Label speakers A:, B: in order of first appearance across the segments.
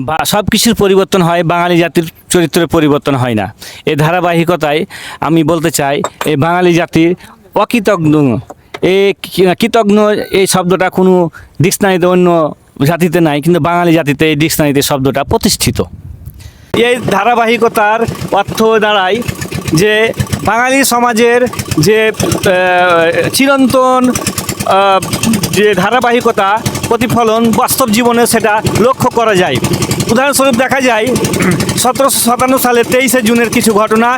A: বা সব কিছুর পরিবর্তন হয়, বাঙালি জাতির চরিত্রের পরিবর্তন হয় না। এই ধারাবাহিকতায় আমি বলতে চাই এই বাঙালি জাতির অকৃতজ্ঞ কি- কৃতজ্ঞ এই শব্দটা কোনো ডিকশনারিতে অন্য জাতিতে নাই, কিন্তু বাঙালি জাতিতে এই ডিকশনারিতে শব্দটা প্রতিষ্ঠিত। এই ধারাবাহিকতার অর্থ দাঁড়ায় যে বাঙালি সমাজের যে চিরন্তন যে ধারাবাহিকতা, প্রতিফলন বাস্তব জীবনে সেটা লক্ষ্য করা যায়। উদাহরণস্বরূপ দেখা যায়, সতেরোশো সাতান্ন সালে তেইশে জুনের কিছু ঘটনা।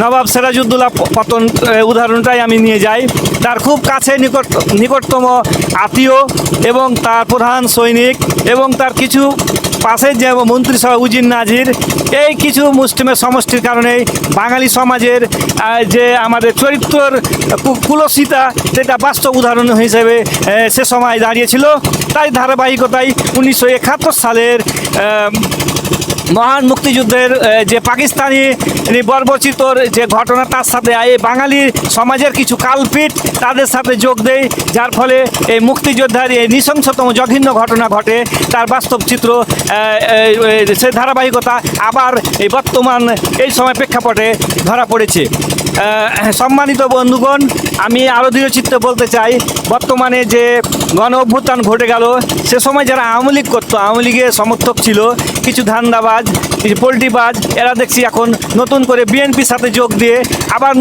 A: নবাব সিরাজউদ্দৌলা পতন উদাহরণটাই আমি নিয়ে যাই। তার খুব কাছে নিকট, নিকটতম আত্মীয় এবং তার প্রধান সৈনিক এবং তার কিছু পাশের যে মন্ত্রিসভা উজির নাজির, এই কিছু মুসলিমের সমষ্টির কারণে বাঙালি সমাজের যে আমাদের চরিত্রর কুলসিতা সেটা বাস্তব উদাহরণ হিসেবে সে সময় দাঁড়িয়েছিল, তাই ধারাবাহিকতায় উনিশশো একাত্তর সালের মহান মুক্তিযুদ্ধের যে পাকিস্তানি বর্বচিতর যে ঘটনা তার সাথে এই বাঙালি সমাজের কিছু কালপিট তাদের সাথে যোগ দেয়, যার ফলে এই মুক্তিযোদ্ধার এই নৃশংসতম জঘন্য ঘটনা ঘটে। তার বাস্তব চিত্র সে ধারাবাহিকতা আবার এই বর্তমান এই সময় প্রেক্ষাপটে ধরা পড়েছে। সম্মানিত বন্ধুগণ, আমি আরও দৃঢ়চিত্তে বলতে চাই, বর্তমানে যে গণ অভ্যুত্থান ঘটে গেল, সে সময় যারা আওয়ামী লীগ করতো, আওয়ামী লীগের সমর্থক ছিল কিছু ধান্দাবাজ, কিছু পোলট্রিবাজ, এরা দেখছি এখন নতুন করে বিএনপির সাথে যোগ দিয়ে আবার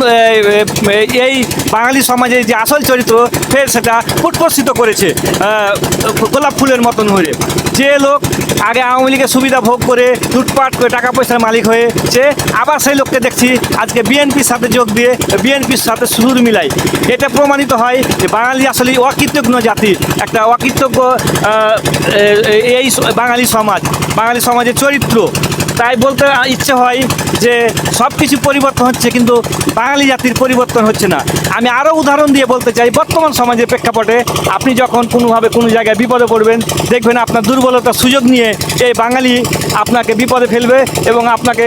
A: এই বাঙালি সমাজের যে আসল চরিত্র, ফের সেটা ফুটপ্রসিত করেছে গোলাপ ফুলের মতন হয়ে। যে লোক আগে আওয়ামী লীগের সুবিধা ভোগ করে, লুটপাট করে টাকা পয়সার মালিক হয়েছে আবার সেই লোককে দেখছি আজকে বিএনপির সাথে যোগ দিয়ে, বিএনপির সাথে সুর মিলাই এটা প্রমাণিত হয় যে বাঙালি আসলে অকৃতজ্ঞ জাতি একটা অকৃতজ্ঞ এই বাঙালি সমাজ, বাঙালি সমাজের চরিত্র। তাই বলতে ইচ্ছে হয় যে সব কিছু পরিবর্তন হচ্ছে, কিন্তু বাঙালি জাতির পরিবর্তন হচ্ছে না। আমি আরও উদাহরণ দিয়ে বলতে চাই, বর্তমান সমাজের প্রেক্ষাপটে আপনি যখন কোনোভাবে কোনো জায়গায় বিপদে পড়বেন, দেখবেন আপনার দুর্বলতার সুযোগ নিয়ে এই বাঙালি আপনাকে বিপদে ফেলবে এবং আপনাকে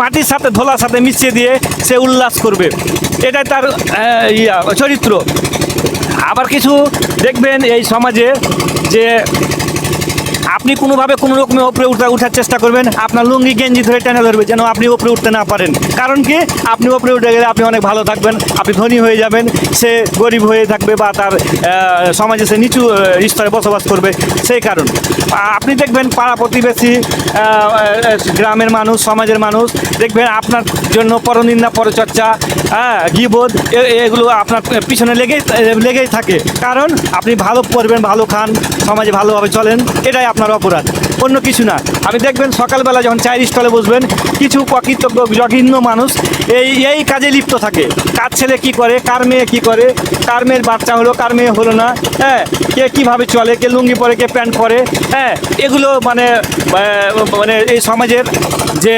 A: মাটির সাথে, ধোলার সাথে মিশিয়ে দিয়ে সে উল্লাস করবে। এটাই তার ইয়া, চরিত্র। আবার কিছু দেখবেন এই সমাজে যে আপনি কোনোভাবে কোনো রকমের ওপরে উঠা উঠার চেষ্টা করবেন? আপনার লুঙ্গি গেঞ্জি ধরে টেনে ধরবে যেন আপনি ওপরে উঠতে না পারেন। কারণ কি? আপনি ওপরে উঠে গেলে আপনি অনেক ভালো থাকবেন, আপনি ধনী হয়ে যাবেন, সে গরিব হয়ে থাকবে বা তার সমাজে সে নিচু স্তরে বসবাস করবে, সেই কারণ। আপনি দেখবেন পাড়া প্রতিবেশী গ্রামের মানুষ, সমাজের মানুষ, দেখবেন আপনার জন্য পরনিন্দা, পরচর্চা হ্যাঁ গিবোধ এগুলো আপনার পিছনে লেগেই লেগেই থাকে। কারণ আপনি ভালো পড়বেন, ভালো খান, সমাজে ভালোভাবে চলেন, এটাই আপনার অপরাধ। অন্য কিছু না। আপনি দেখবেন সকালবেলা যখন চায়ের স্টলে বসবেন, কিছু প্রকৃতজ্ঞ, জঘন্য মানুষ এই এই কাজে লিপ্ত থাকে। কার ছেলে কি করে, কার মেয়ে কি করে, কার মেয়ের বাচ্চা হলো, কার মেয়ে হলো না হ্যাঁ কে কীভাবে চলে, কে লুঙ্গি পরে, কে প্যান্ট পরে হ্যাঁ এগুলো মানে মানে এই সমাজের যে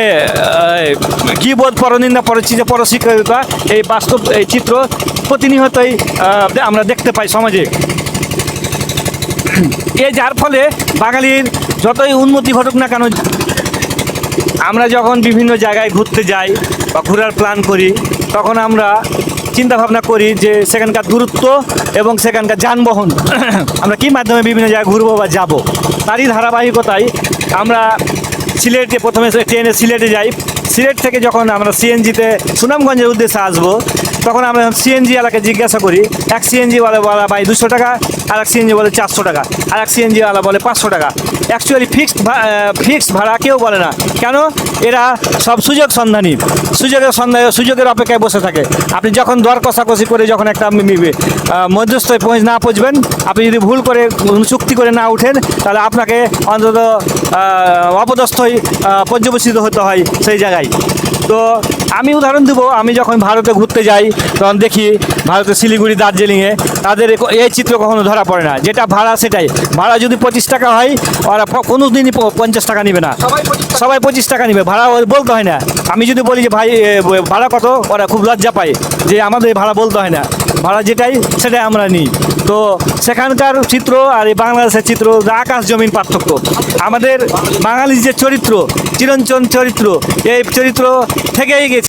A: কিবোধ পরনিন্দা পরচিজে পরশিক্ষা এই বাস্তব, এই চিত্র প্রতিনিয়তই আমরা দেখতে পাই সমাজে। এ যার ফলে বাঙালির যতই উন্নতি ঘটুক না কেন, আমরা যখন বিভিন্ন জায়গায় ঘুরতে যাই বা ঘোরার প্ল্যান করি, তখন আমরা চিন্তা ভাবনা করি যে সেখানকার দূরত্ব এবং সেখানকার যানবাহন, আমরা কী মাধ্যমে বিভিন্ন জায়গায় ঘুরবো বা যাব। তারই ধারাবাহিকতায় আমরা সিলেটে, প্রথমে ট্রেনে সিলেটে যাই। সিলেট থেকে যখন আমরা সিএনজিতে সুনামগঞ্জের উদ্দেশ্যে আসব তখন আমরা সিএনজি এলাকায় জিজ্ঞাসা করি, এক সিএনজি ওয়ালা বলা, ভাই, দুশো টাকা? আর এক সিএনজি বলে, চারশো টাকা। আর এক সিএনজি ওয়ালা বলে, পাঁচশো টাকা। অ্যাকচুয়ালি ফিক্সড ফিক্সড ভাড়া কেউ বলে না। কেন? এরা সব সুযোগ সন্ধানী। সুযোগের সন্ধান, সুযোগের অপেক্ষায় বসে থাকে। আপনি যখন দর কষাকষি করে যখন একটা মধ্যস্থয় পৌঁছ না পৌঁছবেন, আপনি যদি ভুল করে চুক্তি করে না উঠেন, তাহলে আপনাকে অন্তত অপদস্থই পর্যবেসিত হতে হয় সেই জায়গায়। তো আমি উদাহরণ দেবো, আমি যখন ভারতে ঘুরতে যাই তখন দেখি ভারতের শিলিগুড়ি দার্জিলিংয়ে তাদের এই চিত্র কখনো ধরা পড়ে না। যেটা ভাড়া সেটাই। ভাড়া যদি পঁচিশ টাকা হয় ওরা কোনো দিনই পঞ্চাশ টাকা নেবে না। সবাই পঁচিশ টাকা। নেবে। ভাড়া বলতে হয় না। আমি যদি বলি যে ভাই ভাড়া কত? ওরা খুব লজ্জা পায় যে আমাদের ভাড়া বলতে হয় না। ভাড়া যেটাই সেটাই আমরা নিই। তো সেখানকার চিত্র আর এই বাংলাদেশের চিত্র আকাশ জমিন পার্থক্য। আমাদের বাঙালির যে চরিত্র চিরঞ্চন চরিত্র এই চরিত্র থেকেই গেছে।